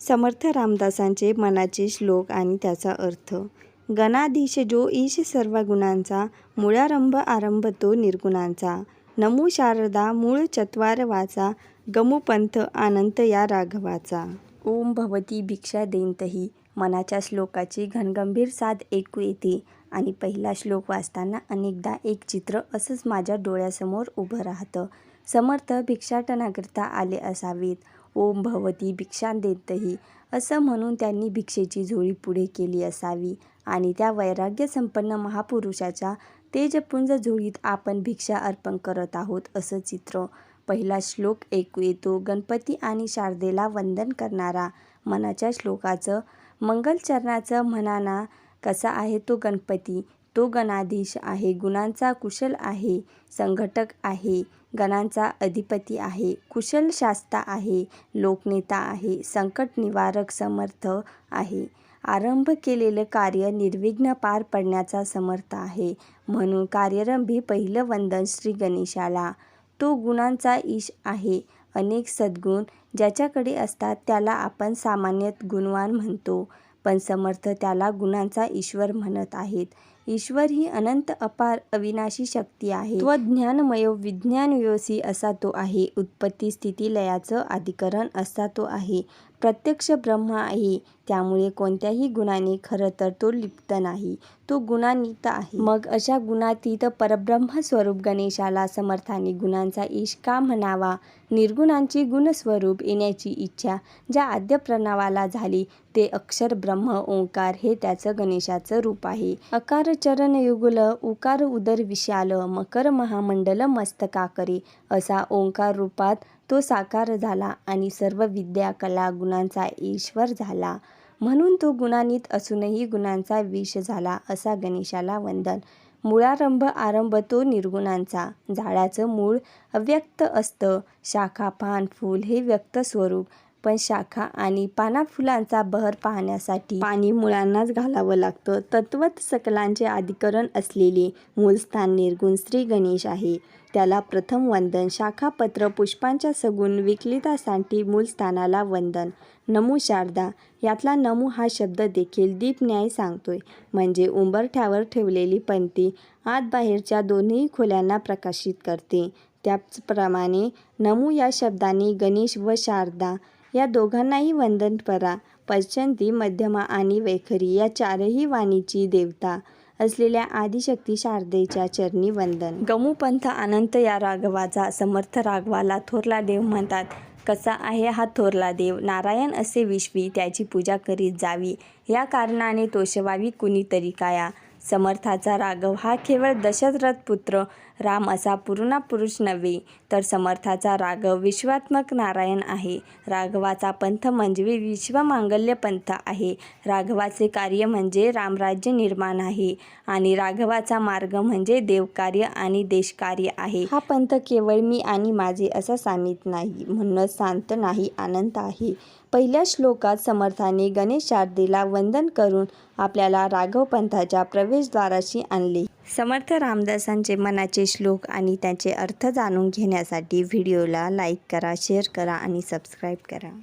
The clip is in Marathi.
समर्थ रामदासांचे मनाचे श्लोक आणि त्याचा अर्थ. गणाधीश जो ईश सर्व गुणांचा मुळारंभ आरंभ तो निर्गुणांचा. नमो शारदा मूळ चत्वार वाचा गमुपंथ अनंत या राघवाचा. ओम भवती भिक्षा देंतही मनाच्या श्लोकाची घनगंभीर साथ ऐकू येते आणि पहिला श्लोक वाचताना अनेकदा एक चित्र असंच माझ्या डोळ्यासमोर उभं राहतं. समर्थ भिक्षाटनाकरता आले असावेत. ओम भवती भिक्षा देतही. असं म्हणून त्यांनी भिक्षेची झोळी पुढे केली असावी. आणि त्या वैराग्यसंपन्न महापुरुषाच्या तेजपुंज झोळीत आपण भिक्षा अर्पण करत आहोत असं चित्र. पहिला श्लोक ऐकू येतो. गणपती आणि शारदेला वंदन करणारा मनाच्या श्लोकाचं मंगलचरणाचं म्हणाना कसा आहे तो गणपती? तो गणाधीश आहे. गुणांचा कुशल आहे. संघटक आहे. गणांचा अधिपती आहे. कुशल शास्ता आहे. लोकनेता आहे. संकट निवारक समर्थ आहे. आरंभ केलेलं कार्य निर्विघ्न पार पडण्याचा समर्थ आहे. म्हणून कार्यरंभी पहिलं वंदन श्री गणेशाला. तो गुणांचा ईश आहे. अनेक सद्गुण ज्याच्याकडे असतात त्याला आपण सामान्यतः गुणवान म्हणतो. पण समर्थ त्याला गुणांचा ईश्वर म्हणत आहेत. ईश्वर ही अनंत अपार अविनाशी शक्ती आहे. व ज्ञानमय विज्ञानयोसी असा तो आहे. उत्पत्ती स्थिती लयाचं अधिकरण असा तो आहे. प्रत्यक्ष ब्रह्म आहे. त्यामुळे कोणत्याही गुणाने खरं तर तो लिप्त नाही. तो गुणान्वित आहे. मग अशा गुणातीत परब्रह्म स्वरूप गणेशाला समर्थाने गुणांचा ईश का म्हणावा? निर्गुणांची गुणस्वरूप येण्याची इच्छा ज्या आद्य प्रणवाला झाली ते अक्षर ब्रह्म ओंकार हे त्याचं गणेशाचं रूप आहे. अकार चरण युगल उकार उदर विशाल मकर महामंडल मस्तकाकरे असा ओंकार रूपात तो साकार झाला आणि सर्व विद्या कला गुणांचा ईश्वर झाला. म्हणून तो गुणांनीत असूनही गुणांचा विष झाला असा गणेशाला वंदन. मुळारंभ आरंभ तो निर्गुणांचा. झाडाचं मूळ अव्यक्त असतं. शाखा पान फूल हे व्यक्त स्वरूप. पण शाखा आणि पाना फुलांचा बहर पाहण्यासाठी पाणी मुळांनाच घालावं लागतं. तत्वत सकलांचे अधिकरण असलेले मूलस्थान निर्गुण श्री गणेश आहे. त्याला प्रथम वंदन. शाखापत्र पुष्पांच्या सगुण विकलितासाठी मूलस्थानाला वंदन. नमू शारदा. यातला नमू हा शब्द देखील दीप न्याय सांगतोय. म्हणजे उंबरठ्यावर ठेवलेली पंथी आत बाहेरच्या दोन्ही खोल्यांना प्रकाशित करते. त्याचप्रमाणे नमू या शब्दाने गणेश व शारदा या दोघांनाही वंदन करा. पचंती मध्यमा आणि वैखरी या चारही वाणीची देवता असलेल्या आदिशक्ती शारदेच्या चरणी वंदन. गमुपंथ अनंत या राघवाचा समर्थ राघवाला थोरला देव म्हणतात. कसा आहे हा थोरला देव? नारायण असे विश्वी त्याची पूजा करीत जावी. या कारणाने तोषवावी कुणीतरी काया. समर्थाचा राघव हा केवळ दशरथ पुत्र राम असा पूर्ण पुरुष नव्हे तर समर्थाचा राघव विश्वात्मक नारायण आहे. राघवाचा पंथ म्हणजे विश्वमांगल्य पंथ आहे. राघवाचे कार्य म्हणजे रामराज्य निर्माण आहे आणि राघवाचा मार्ग म्हणजे देवकार्य आणि देशकार्य आहे. हा पंथ केवळ मी आणि माझे असा सामित नाही म्हणूनच शांत नाही आनंद आहे. पहिल्या श्लोकात समर्थाने गणेश शारदेला वंदन करून आपल्याला राघव पंथाच्या प्रवेशद्वाराशी आणले. समर्थ रामदासांचे मनाचे श्लोक आणि त्यांचे अर्थ जाणून घेण्यासाठी व्हिडिओला लाईक करा शेअर करा आणि सबस्क्राईब करा.